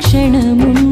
ക്ഷണമും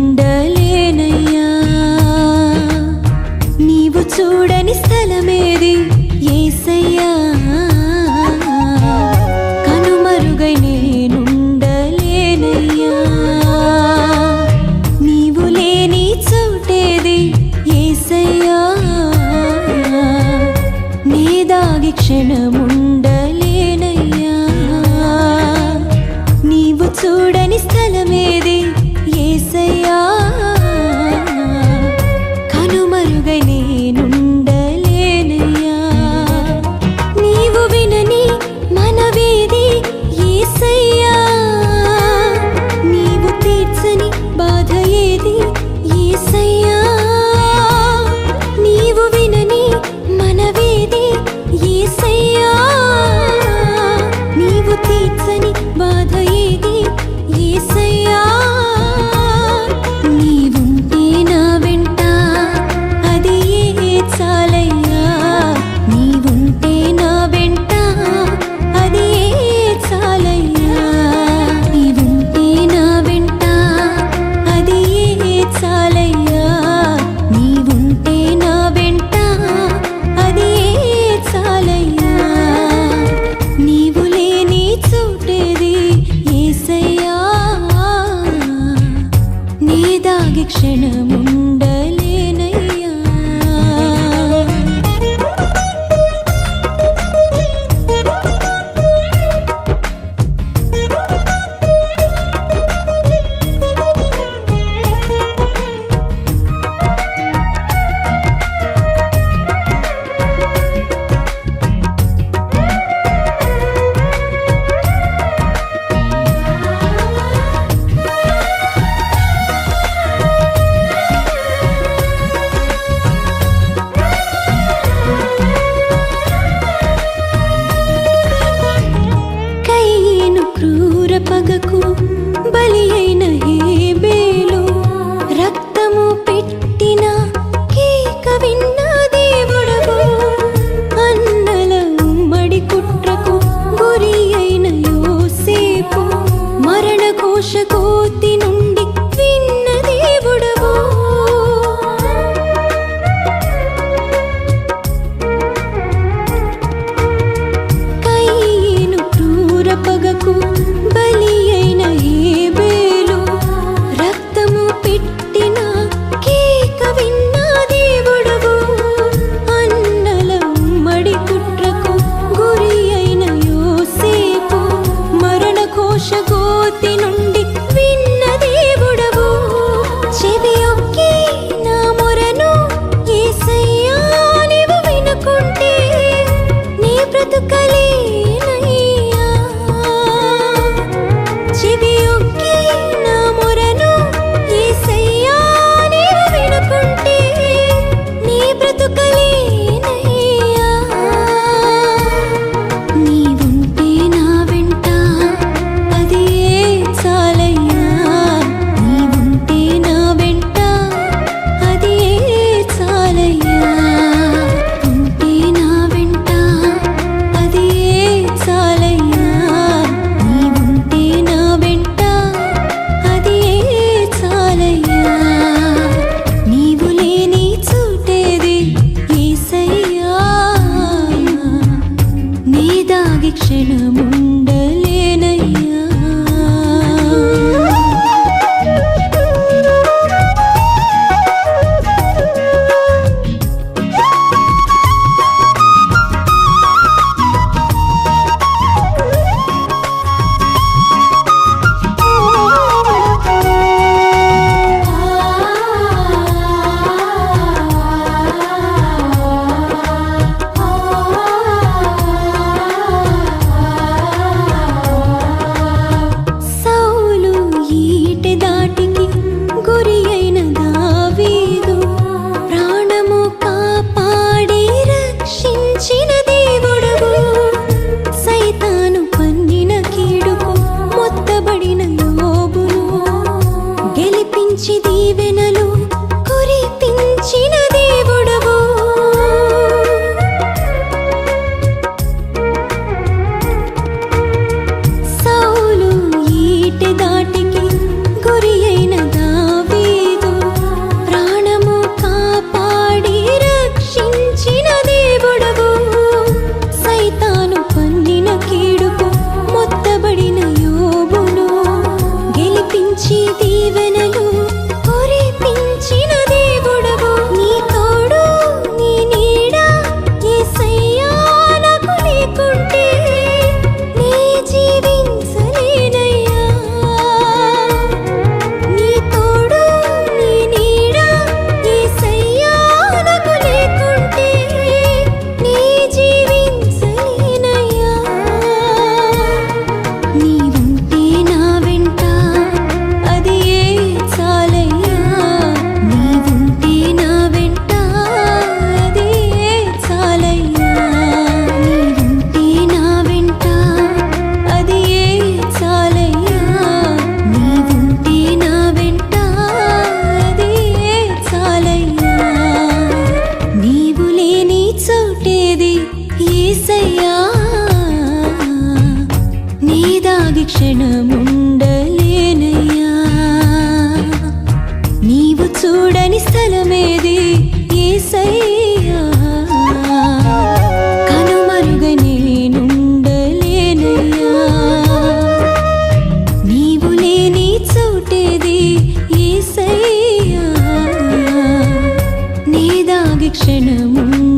ക്ഷണമുണ്ട് క్షణము బలమేది ఏసయ్యా? కనుమరుగ నేనుండలేనయ్యా. నీవు లేని చోటేది ఏసయ్యా? నీదాగి క్షణముండ